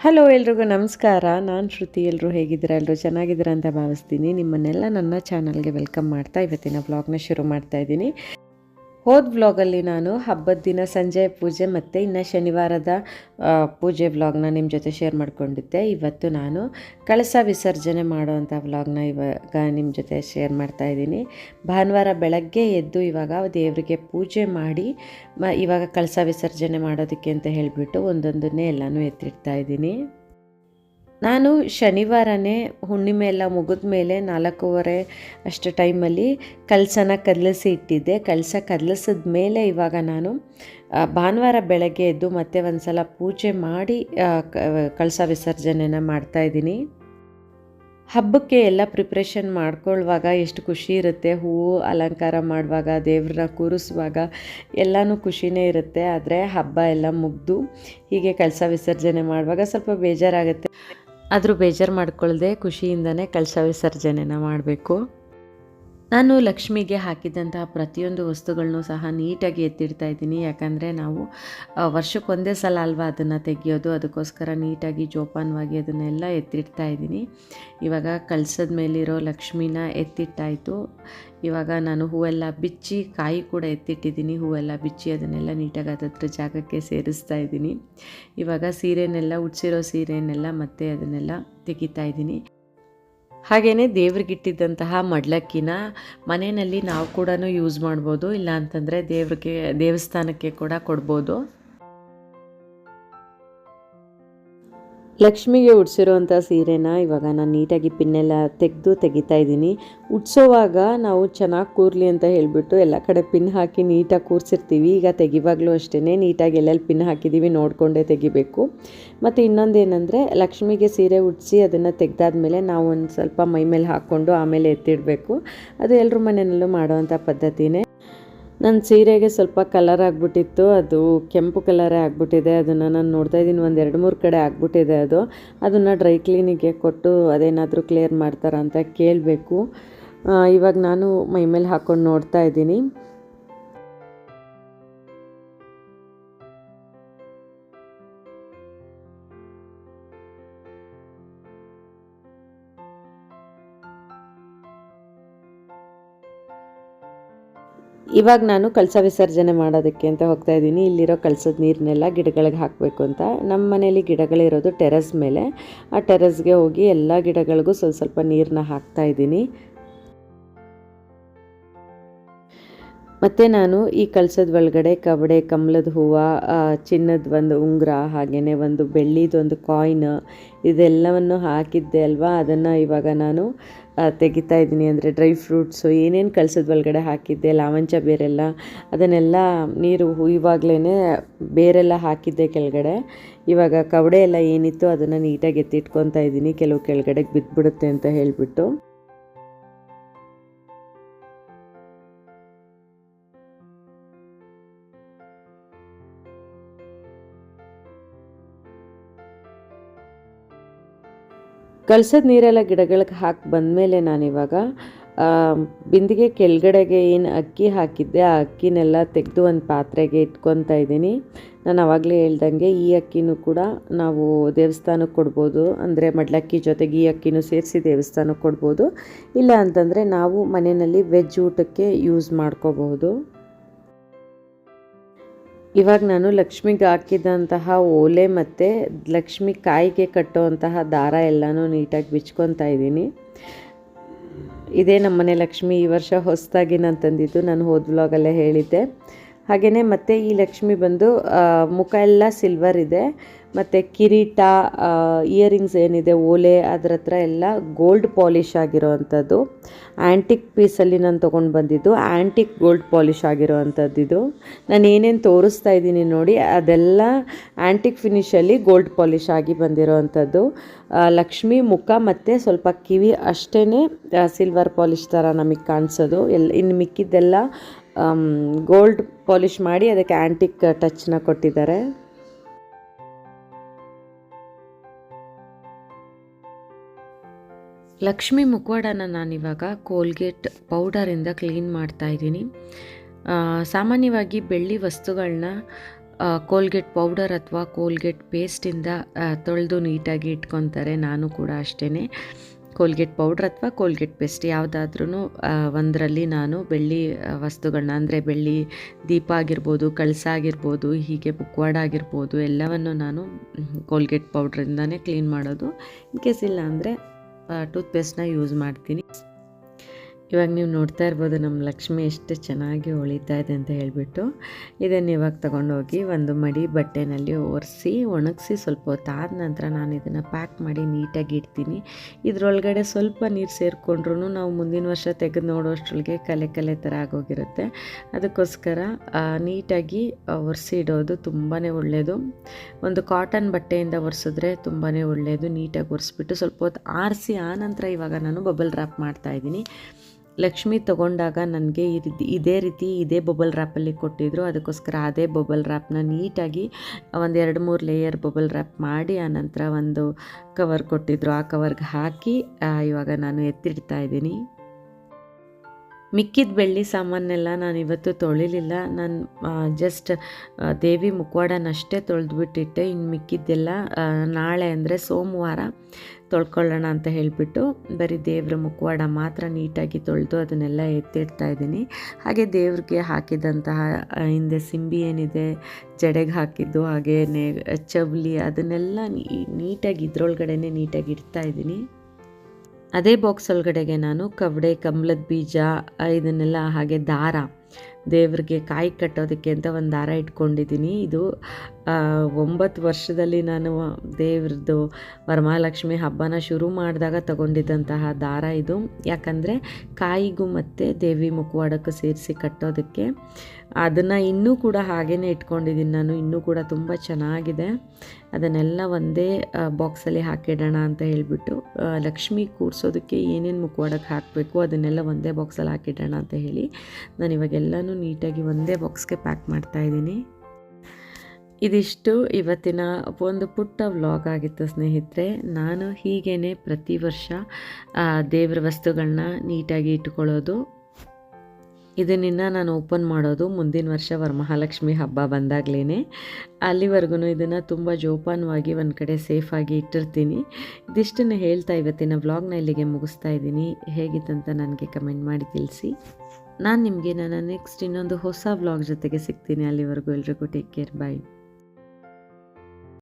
Hello ಎಲ್ರಿಗೂ ನಮಸ್ಕಾರ. ನಾನು ಶ್ರುತಿ. ಎಲ್ಲರೂ ಹೇಗಿದ್ದೀರಾ? ಎಲ್ಲರೂ ಚೆನ್ನಾಗಿದ್ದೀರಾ ಅಂತ ಭಾವಿಸ್ತೀನಿ. ನಿಮ್ಮನ್ನೆಲ್ಲ ನನ್ನ ಚಾನಲ್ಗೆ ವೆಲ್ಕಮ್ ಮಾಡ್ತಾ ಇವತ್ತಿನ ಬ್ಲಾಗ್ನ ಶುರು ಮಾಡ್ತಾ ಇದ್ದೀನಿ. ಹೋದ ವ್ಲಾಗಲ್ಲಿ ನಾನು ಹಬ್ಬದ ದಿನ ಸಂಜೆ ಪೂಜೆ ಮತ್ತು ಇನ್ನು ಶನಿವಾರದ ಪೂಜೆ ವ್ಲಾಗ್ನ ನಿಮ್ಮ ಜೊತೆ ಶೇರ್ ಮಾಡಿಕೊಂಡಿದ್ದೆ. ಇವತ್ತು ನಾನು ಕಳಸ ವಿಸರ್ಜನೆ ಮಾಡುವಂಥ ವ್ಲಾಗ್ನ ಇವಾಗ ನಿಮ್ಮ ಜೊತೆ ಶೇರ್ ಮಾಡ್ತಾ ಇದ್ದೀನಿ. ಭಾನುವಾರ ಬೆಳಗ್ಗೆ ಎದ್ದು ಇವಾಗ ದೇವರಿಗೆ ಪೂಜೆ ಮಾಡಿ ಇವಾಗ ಕಳಸ ವಿಸರ್ಜನೆ ಮಾಡೋದಕ್ಕೆ ಅಂತ ಹೇಳಿಬಿಟ್ಟು ಒಂದೊಂದನ್ನೇ ಎಲ್ಲನೂ ಎತ್ತಿಡ್ತಾ ಇದ್ದೀನಿ. ನಾನು ಶನಿವಾರನೇ ಹುಣ್ಣಿಮೆ ಎಲ್ಲ ಮುಗಿದ ಮೇಲೆ ನಾಲ್ಕೂವರೆ ಅಷ್ಟು ಟೈಮಲ್ಲಿ ಕಲಸನ ಕದಲಿಸಿ ಇಟ್ಟಿದ್ದೆ. ಕಲಸ ಕದಲಿಸಿದ ಮೇಲೆ ಇವಾಗ ನಾನು ಭಾನುವಾರ ಬೆಳಗ್ಗೆ ಎದ್ದು ಮತ್ತೆ ಒಂದು ಸಲ ಪೂಜೆ ಮಾಡಿ ಕಳಸ ವಿಸರ್ಜನೆನ ಮಾಡ್ತಾಯಿದ್ದೀನಿ ಹಬ್ಬಕ್ಕೆ ಎಲ್ಲ ಪ್ರಿಪ್ರೇಷನ್ ಮಾಡ್ಕೊಳ್ಳುವಾಗ ಎಷ್ಟು ಖುಷಿ ಇರುತ್ತೆ. ಹೂವು ಅಲಂಕಾರ ಮಾಡುವಾಗ, ದೇವ್ರನ್ನ ಕೂರಿಸುವಾಗ ಎಲ್ಲನೂ ಖುಷಿನೇ ಇರುತ್ತೆ. ಆದರೆ ಹಬ್ಬ ಎಲ್ಲ ಮುಗಿದು ಹೀಗೆ ಕಳಸ ವಿಸರ್ಜನೆ ಮಾಡುವಾಗ ಸ್ವಲ್ಪ ಬೇಜಾರಾಗುತ್ತೆ. ಆದರೂ ಬೇಜಾರು ಮಾಡ್ಕೊಳ್ಳದೆ ಖುಷಿಯಿಂದನೇ ಕಳಶ ವಿಸರ್ಜನೆನ ಮಾಡಬೇಕು. ನಾನು ಲಕ್ಷ್ಮಿಗೆ ಹಾಕಿದಂತಹ ಪ್ರತಿಯೊಂದು ವಸ್ತುಗಳನ್ನೂ ಸಹ ನೀಟಾಗಿ ಎತ್ತಿಡ್ತಾ ಇದ್ದೀನಿ. ಯಾಕಂದರೆ ನಾವು ವರ್ಷಕ್ಕೊಂದೇ ಸಲ ಅಲ್ವಾ ಅದನ್ನು ತೆಗೆಯೋದು? ಅದಕ್ಕೋಸ್ಕರ ನೀಟಾಗಿ ಜೋಪಾನವಾಗಿ ಅದನ್ನೆಲ್ಲ ಎತ್ತಿಡ್ತಾ ಇದ್ದೀನಿ. ಇವಾಗ ಕಳ್ಸದ ಮೇಲಿರೋ ಲಕ್ಷ್ಮಿನ ಎತ್ತಿಟ್ಟಾಯಿತು. ಇವಾಗ ನಾನು ಹೂವೆಲ್ಲ ಬಿಚ್ಚಿ, ಕಾಯಿ ಕೂಡ ಎತ್ತಿಟ್ಟಿದ್ದೀನಿ. ಹೂವೆಲ್ಲ ಬಿಚ್ಚಿ ಅದನ್ನೆಲ್ಲ ನೀಟಾಗಿ ಅದತ್ರ ಜಾಗಕ್ಕೆ ಸೇರಿಸ್ತಾ ಇದ್ದೀನಿ. ಇವಾಗ ಸೀರೆನೆಲ್ಲ, ಉಡ್ಸಿರೋ ಸೀರೆನೆಲ್ಲ ಮತ್ತೆ ಅದನ್ನೆಲ್ಲ ತೆಗಿತಾ ಇದ್ದೀನಿ. ಹಾಗೆಯೇ ದೇವ್ರಿಗಿಟ್ಟಿದ್ದಂತಹ ಮಡ್ಲಕ್ಕಿನ ಮನೆಯಲ್ಲಿ ನಾವು ಕೂಡ ಯೂಸ್ ಮಾಡ್ಬೋದು ಇಲ್ಲ ಅಂತಂದರೆ ದೇವ್ರಿಗೆ ದೇವಸ್ಥಾನಕ್ಕೆ ಕೂಡ ಕೊಡ್ಬೋದು. ಲಕ್ಷ್ಮಿಗೆ ಉಡ್ಸಿರೋವಂಥ ಸೀರೆನ ಇವಾಗ ನಾನು ನೀಟಾಗಿ ಪಿನ್ನೆಲ್ಲ ತೆಗೆದು ತೆಗಿತಾ ಇದ್ದೀನಿ. ಉಡ್ಸೋವಾಗ ನಾವು ಚೆನ್ನಾಗಿ ಕೂರಲಿ ಅಂತ ಹೇಳಿಬಿಟ್ಟು ಎಲ್ಲ ಕಡೆ ಪಿನ್ ಹಾಕಿ ನೀಟಾಗಿ ಕೂರಿಸಿರ್ತೀವಿ. ಈಗ ತೆಗಿವಾಗಲೂ ಅಷ್ಟೇ ನೀಟಾಗಿ ಎಲ್ಲೆಲ್ಲಿ ಪಿನ್ ಹಾಕಿದ್ದೀವಿ ನೋಡಿಕೊಂಡೇ ತೆಗಿಬೇಕು. ಮತ್ತು ಇನ್ನೊಂದೇನೆಂದರೆ ಲಕ್ಷ್ಮಿಗೆ ಸೀರೆ ಉಡಿಸಿ ಅದನ್ನು ತೆಗೆದಾದ್ಮೇಲೆ ನಾವು ಒಂದು ಸ್ವಲ್ಪ ಮೈ ಮೇಲೆ ಹಾಕ್ಕೊಂಡು ಆಮೇಲೆ ಎತ್ತಿಡಬೇಕು. ಅದು ಎಲ್ಲರೂ ಮನೆಯಲ್ಲೂ ಮಾಡೋವಂಥ ಪದ್ಧತಿನೇ. ನನ್ನ ಸೀರೆಗೆ ಸ್ವಲ್ಪ ಕಲರ್ ಆಗಿಬಿಟ್ಟಿತ್ತು, ಅದು ಕೆಂಪು ಕಲರೇ ಆಗಿಬಿಟ್ಟಿದೆ. ಅದನ್ನು ನಾನು ನೋಡ್ತಾ ಇದ್ದೀನಿ, ಒಂದು ಎರಡು ಮೂರು ಕಡೆ ಆಗಿಬಿಟ್ಟಿದೆ ಅದು. ಅದನ್ನು ಡ್ರೈ ಕ್ಲೀನಿಗೆ ಕೊಟ್ಟು ಅದೇನಾದರೂ ಕ್ಲಿಯರ್ ಮಾಡ್ತಾರಾ ಅಂತ ಕೇಳಬೇಕು. ಇವಾಗ ನಾನು ಮೈ ಮೇಲೆ ಹಾಕ್ಕೊಂಡು ನೋಡ್ತಾ ಇದ್ದೀನಿ. ಇವಾಗ ನಾನು ಕಳಸ ವಿಸರ್ಜನೆ ಮಾಡೋದಕ್ಕೆ ಅಂತ ಹೋಗ್ತಾ ಇದ್ದೀನಿ. ಇಲ್ಲಿರೋ ಕಳಸದ ನೀರನ್ನೆಲ್ಲ ಗಿಡಗಳಿಗೆ ಹಾಕಬೇಕು ಅಂತ. ನಮ್ಮ ಮನೇಲಿ ಗಿಡಗಳಿರೋದು ಟೆರೆಸ್ ಮೇಲೆ. ಆ ಟೆರೆಸ್ಗೆ ಹೋಗಿ ಎಲ್ಲ ಗಿಡಗಳಿಗೂ ಸ್ವಲ್ಪ ಸ್ವಲ್ಪ ನೀರನ್ನ ಹಾಕ್ತಾ ಇದ್ದೀನಿ. ಮತ್ತು ನಾನು ಈ ಕಳಸದ ಒಳಗಡೆ ಕಬಡೆ ಕಮಲದ ಹೂವು ಚಿನ್ನದ ಒಂದು ಉಂಗುರ ಹಾಗೆಯೇ ಒಂದು ಬೆಳ್ಳಿದೊಂದು ಕಾಯಿನ್ ಇದೆಲ್ಲವನ್ನು ಹಾಕಿದ್ದೆ ಅಲ್ವಾ? ಅದನ್ನು ಇವಾಗ ನಾನು ತೆಗಿತಾ ಇದ್ದೀನಿ ಅಂದರೆ ಡ್ರೈ ಫ್ರೂಟ್ಸು, ಏನೇನು ಕಳ್ಸದ ಒಳಗಡೆ ಹಾಕಿದ್ದೆ, ಲಾವಂಚ ಬೇರೆಲ್ಲ, ಅದನ್ನೆಲ್ಲ ನೀರು ಇವಾಗಲೇ ಬೇರೆಲ್ಲ ಹಾಕಿದ್ದೆ ಕೆಳಗಡೆ. ಇವಾಗ ಕವಡೆ ಎಲ್ಲ ಏನಿತ್ತು ಅದನ್ನು ನೀಟಾಗಿ ಎತ್ತಿಟ್ಕೊತಾ ಇದ್ದೀನಿ, ಕೆಲವು ಕೆಳಗಡೆಗೆ ಬಿದ್ದುಬಿಡುತ್ತೆ ಅಂತ ಹೇಳಿಬಿಟ್ಟು. ಕಳ್ಸದ ನೀರೆಲ್ಲ ಗಿಡಗಳಿಗೆ ಹಾಕಿ ಬಂದಮೇಲೆ ನಾನಿವಾಗ ಬಿಂದಿಗೆ ಕೆಳಗಡೆಗೆ ಏನು ಅಕ್ಕಿ ಹಾಕಿದ್ದೆ, ಆ ಅಕ್ಕಿನೆಲ್ಲ ತೆಗೆದು ಒಂದು ಪಾತ್ರೆಗೆ ಇಟ್ಕೊತಾ ಇದ್ದೀನಿ. ನಾನು ಆವಾಗಲೇ ಹೇಳ್ದಂಗೆ ಈ ಅಕ್ಕಿನೂ ಕೂಡ ನಾವು ದೇವಸ್ಥಾನಕ್ಕೆ ಕೊಡ್ಬೋದು. ಅಂದರೆ ಮಡ್ಲಕ್ಕಿ ಜೊತೆಗೆ ಈ ಅಕ್ಕಿನೂ ಸೇರಿಸಿ ದೇವಸ್ಥಾನಕ್ಕೆ ಕೊಡ್ಬೋದು. ಇಲ್ಲ ಅಂತಂದರೆ ನಾವು ಮನೆಯಲ್ಲಿ ವೆಜ್ ಊಟಕ್ಕೆ ಯೂಸ್ ಮಾಡ್ಕೋಬಹುದು. ಇವಾಗ ನಾನು ಲಕ್ಷ್ಮಿಗೆ ಹಾಕಿದಂತಹ ಓಲೆ ಮತ್ತು ಲಕ್ಷ್ಮಿ ಕಾಯಿಗೆ ಕಟ್ಟುವಂತಹ ದಾರ ಎಲ್ಲನೂ ನೀಟಾಗಿ ಬಿಚ್ಕೊತಾ ಇದ್ದೀನಿ. ಇದೇ ನಮ್ಮನೆ ಲಕ್ಷ್ಮಿ ಈ ವರ್ಷ ಹೊಸದಾಗಿ ನಾನು ತಂದಿದ್ದು. ನಾನು ಹೋದ ವ್ಲಾಗಲ್ಲೇ ಹೇಳಿದ್ದೆ. ಹಾಗೆಯೇ ಮತ್ತೆ ಈ ಲಕ್ಷ್ಮಿ ಬಂದು ಮುಖ ಎಲ್ಲ ಸಿಲ್ವರ್ ಇದೆ. ಮತ್ತು ಕಿರೀಟ ಇಯರಿಂಗ್ಸ್ ಏನಿದೆ, ಓಲೆ ಅದ್ರ ಹತ್ರ ಎಲ್ಲ ಗೋಲ್ಡ್ ಪಾಲಿಷ್ ಆಗಿರೋ ಅಂಥದ್ದು ಆ್ಯಂಟಿಕ್ ಪೀಸಲ್ಲಿ ನಾನು ತೊಗೊಂಡು ಬಂದಿದ್ದು ಆ್ಯಂಟಿಕ್ ಗೋಲ್ಡ್ ಪಾಲಿಷ್ ಆಗಿರೋ ಇದು ನಾನು ಏನೇನು ತೋರಿಸ್ತಾ ಇದ್ದೀನಿ ನೋಡಿ, ಅದೆಲ್ಲ ಆ್ಯಂಟಿಕ್ ಫಿನಿಷಲ್ಲಿ ಗೋಲ್ಡ್ ಪಾಲಿಷ್ ಆಗಿ ಬಂದಿರೋ ಲಕ್ಷ್ಮಿ ಮುಖ ಮತ್ತು ಸ್ವಲ್ಪ ಕಿವಿ ಅಷ್ಟೇ ಸಿಲ್ವರ್ ಪಾಲಿಷ್ ಥರ ನಮಗೆ ಕಾಣಿಸೋದು. ಎಲ್, ಇನ್ನು ಮಿಕ್ಕಿದ್ದೆಲ್ಲ ಗೋಲ್ಡ್ ಪಾಲಿಷ್ ಮಾಡಿ ಅದಕ್ಕೆ ಆ್ಯಂಟಿಕ್ ಟಚ್ನ ಕೊಟ್ಟಿದ್ದಾರೆ. ಲಕ್ಷ್ಮಿ ಮುಖವಾಡನ ನಾನಿವಾಗ ಕೋಲ್ಗೇಟ್ ಪೌಡರಿಂದ ಕ್ಲೀನ್ ಮಾಡ್ತಾ ಇದ್ದೀನಿ. ಸಾಮಾನ್ಯವಾಗಿ ಬೆಳ್ಳಿ ವಸ್ತುಗಳನ್ನ ಕೋಲ್ಗೇಟ್ ಪೌಡರ್ ಅಥವಾ ಕೋಲ್ಗೇಟ್ ಪೇಸ್ಟಿಂದ ತೊಳೆದು ನೀಟಾಗಿ ಇಟ್ಕೊತಾರೆ. ನಾನು ಕೂಡ ಅಷ್ಟೇ ಕೋಲ್ಗೇಟ್ ಪೌಡ್ರ್ ಅಥವಾ ಕೋಲ್ಗೇಟ್ ಪೇಸ್ಟ್ ಯಾವುದಾದ್ರೂ ಒಂದರಲ್ಲಿ ನಾನು ಬೆಳ್ಳಿ ವಸ್ತುಗಳನ್ನ ಅಂದರೆ ಬೆಳ್ಳಿ ದೀಪ ಆಗಿರ್ಬೋದು, ಕಳಸ ಆಗಿರ್ಬೋದು, ಹೀಗೆ ಬುಕ್ವಾಡ ಆಗಿರ್ಬೋದು, ಎಲ್ಲವನ್ನು ನಾನು ಕೋಲ್ಗೇಟ್ ಪೌಡ್ರಿಂದನೇ ಕ್ಲೀನ್ ಮಾಡೋದು. ಇನ್ ಕೇಸ್ ಇಲ್ಲ ಅಂದರೆ ಟೂತ್ಪೇಸ್ಟ್ನ ಯೂಸ್ ಮಾಡ್ತೀನಿ. ಇವಾಗ ನೀವು ನೋಡ್ತಾ ಇರ್ಬೋದು ನಮ್ಮ ಲಕ್ಷ್ಮಿ ಎಷ್ಟು ಚೆನ್ನಾಗಿ ಹೊಳಿತಾ ಇದೆ ಅಂತ ಹೇಳಿಬಿಟ್ಟು ಇದನ್ನು ಇವಾಗ ತೊಗೊಂಡೋಗಿ ಒಂದು ಮಡಿ ಬಟ್ಟೆನಲ್ಲಿ ಒರೆಸಿ, ಒಣಗಿಸಿ ಸ್ವಲ್ಪ ಹೊತ್ತು ಆದ ನಂತರ ನಾನು ಇದನ್ನು ಪ್ಯಾಕ್ ಮಾಡಿ ನೀಟಾಗಿ ಇಡ್ತೀನಿ. ಇದರೊಳಗಡೆ ಸ್ವಲ್ಪ ನೀರು ಸೇರಿಕೊಂಡ್ರೂ ನಾವು ಮುಂದಿನ ವರ್ಷ ತೆಗೆದು ನೋಡೋಷ್ಟ್ರೊಳಗೆ ಕಲೆ ಕಲೆ ಥರ ಆಗೋಗಿರುತ್ತೆ. ಅದಕ್ಕೋಸ್ಕರ ನೀಟಾಗಿ ಒರೆಸಿ ಇಡೋದು ತುಂಬಾ ಒಳ್ಳೆಯದು ಒಂದು ಕಾಟನ್ ಬಟ್ಟೆಯಿಂದ ಒರೆಸಿದ್ರೆ ತುಂಬಾ ಒಳ್ಳೆಯದು ನೀಟಾಗಿ ಒರೆಸ್ಬಿಟ್ಟು ಸ್ವಲ್ಪ ಹೊತ್ತು ಆರಿಸಿ ಆನಂತರ ಇವಾಗ ನಾನು ಬಬಲ್ ರ್ಯಾಪ್ ಮಾಡ್ತಾಯಿದ್ದೀನಿ ಲಕ್ಷ್ಮಿ ತಗೊಂಡಾಗ ನನಗೆ ಈ ರೀತಿ ಇದೇ ರೀತಿ ಇದೇ ಬಬಲ್ ರ್ಯಾಪಲ್ಲಿ ಕೊಟ್ಟಿದ್ದರು ಅದಕ್ಕೋಸ್ಕರ ಅದೇ ಬಬಲ್ ರ್ಯಾಪ್ನ ನೀಟಾಗಿ ಒಂದು ಎರಡು ಮೂರು ಲೇಯರ್ ಬಬಲ್ ರ್ಯಾಪ್ ಮಾಡಿ ಆನಂತರ ಒಂದು ಕವರ್ ಕೊಟ್ಟಿದ್ದರು ಆ ಕವರ್ಗೆ ಹಾಕಿ ಇವಾಗ ನಾನು ಎತ್ತಿಡ್ತಾ ಇದ್ದೀನಿ. ಮಿಕ್ಕಿದ ಬೆಳ್ಳಿ ಸಾಮಾನೆಲ್ಲ ನಾನು ಇವತ್ತು ತೊಳಿಲಿಲ್ಲ. ನಾನು ಜಸ್ಟ್ ದೇವಿ ಮುಖವಾಡನಷ್ಟೇ ತೊಳೆದ್ಬಿಟ್ಟಿಟ್ಟೆ. ಇನ್ನು ಮಿಕ್ಕಿದ್ದೆಲ್ಲ ನಾಳೆ ಅಂದರೆ ಸೋಮವಾರ ತೊಳ್ಕೊಳ್ಳೋಣ ಅಂತ ಹೇಳಿಬಿಟ್ಟು ಬರೀ ದೇವ್ರ ಮುಖವಾಡ ಮಾತ್ರ ನೀಟಾಗಿ ತೊಳೆದು ಅದನ್ನೆಲ್ಲ ಎತ್ತಿಡ್ತಾ ಇದ್ದೀನಿ. ಹಾಗೆ ದೇವ್ರಿಗೆ ಹಾಕಿದಂತಹ ಹಿಂದೆ ಸಿಂಬಿ ಏನಿದೆ, ಜಡೆಗೆ ಹಾಕಿದ್ದು ಹಾಗೇ ಚವ್ಲಿ ಅದನ್ನೆಲ್ಲ ನೀಟಾಗಿ ಇದ್ರೊಳಗಡೆ ನೀಟಾಗಿ ಇಡ್ತಾ ಇದ್ದೀನಿ. ಅದೇ ಬಾಕ್ಸ್ ಒಳಗಡೆಗೆ ನಾನು ಕವಡೆ ಕಮಲದ ಬೀಜ ಇದನ್ನೆಲ್ಲ ಹಾಗೆ ದಾರ. ದೇವ್ರಿಗೆ ಕಾಯಿ ಕಟ್ಟೋದಕ್ಕೆ ಅಂತ ಒಂದು ದಾರ ಇಟ್ಕೊಂಡಿದ್ದೀನಿ. ಇದು ಒಂಬತ್ತು ವರ್ಷದಲ್ಲಿ ನಾನು ದೇವ್ರದ್ದು ವರಮಹಾಲಕ್ಷ್ಮಿ ಹಬ್ಬನ ಶುರು ಮಾಡಿದಾಗ ತಗೊಂಡಿದ್ದಂತಹ ದಾರ ಇದು. ಯಾಕಂದರೆ ಕಾಯಿಗೂ ಮತ್ತು ದೇವಿ ಮುಖವಾಡಕ್ಕೂ ಸೇರಿಸಿ ಕಟ್ಟೋದಕ್ಕೆ. ಅದನ್ನು ಇನ್ನೂ ಕೂಡ ಹಾಗೇ ಇಟ್ಕೊಂಡಿದ್ದೀನಿ ನಾನು. ಇನ್ನೂ ಕೂಡ ತುಂಬ ಚೆನ್ನಾಗಿದೆ. ಅದನ್ನೆಲ್ಲ ಒಂದೇ ಬಾಕ್ಸಲ್ಲಿ ಹಾಕಿಡೋಣ ಅಂತ ಹೇಳಿಬಿಟ್ಟು ಲಕ್ಷ್ಮಿ ಕೂರಿಸೋದಕ್ಕೆ ಏನೇನು ಮುಖವಾಡಕ್ಕೆ ಹಾಕಬೇಕು ಅದನ್ನೆಲ್ಲ ಒಂದೇ ಬಾಕ್ಸಲ್ಲಿ ಹಾಕಿಡೋಣ ಅಂತ ಹೇಳಿ ನಾನು ಇವಾಗೆಲ್ಲನೂ ನೀಟಾಗಿ ಒಂದೇ ಬಾಕ್ಸ್ಗೆ ಪ್ಯಾಕ್ ಮಾಡ್ತಾ ಇದ್ದೀನಿ. ಇದಿಷ್ಟು ಇವತ್ತಿನ ಒಂದು ಪುಟ್ಟ ವ್ಲಾಗ್ ಆಗಿತ್ತು ಸ್ನೇಹಿತರೆ. ನಾನು ಹೀಗೇ ಪ್ರತಿ ವರ್ಷ ದೇವ್ರ ವಸ್ತುಗಳನ್ನ ನೀಟಾಗಿ ಇಟ್ಕೊಳ್ಳೋದು ಇದನ್ನಿನ್ನು ನಾನು ಓಪನ್ ಮಾಡೋದು ಮುಂದಿನ ವರ್ಷ ವರಮಹಾಲಕ್ಷ್ಮಿ ಹಬ್ಬ ಬಂದಾಗಲೇ ಅಲ್ಲಿವರೆಗೂ ಇದನ್ನು ತುಂಬ ಜೋಪಾನವಾಗಿ ಒಂದು ಕಡೆ ಸೇಫಾಗಿ ಇಟ್ಟಿರ್ತೀನಿ. ಇದಿಷ್ಟನ್ನು ಹೇಳ್ತಾ ಇವತ್ತಿನ ವ್ಲಾಗ್ನ ಇಲ್ಲಿಗೆ ಮುಗಿಸ್ತಾ ಇದ್ದೀನಿ. ಹೇಗಿತ್ತಂತ ನನಗೆ ಕಮೆಂಟ್ ಮಾಡಿ ತಿಳಿಸಿ. ನಾನು ನಿಮಗೆ ನನ್ನ ನೆಕ್ಸ್ಟ್ ಇನ್ನೊಂದು ಹೊಸ ವ್ಲಾಗ್ ಜೊತೆಗೆ ಸಿಗ್ತೀನಿ. ಅಲ್ಲಿವರೆಗೂ ಎಲ್ರಿಗೂ ಟೇಕ್ ಕೇರ್ ಬಾಯ್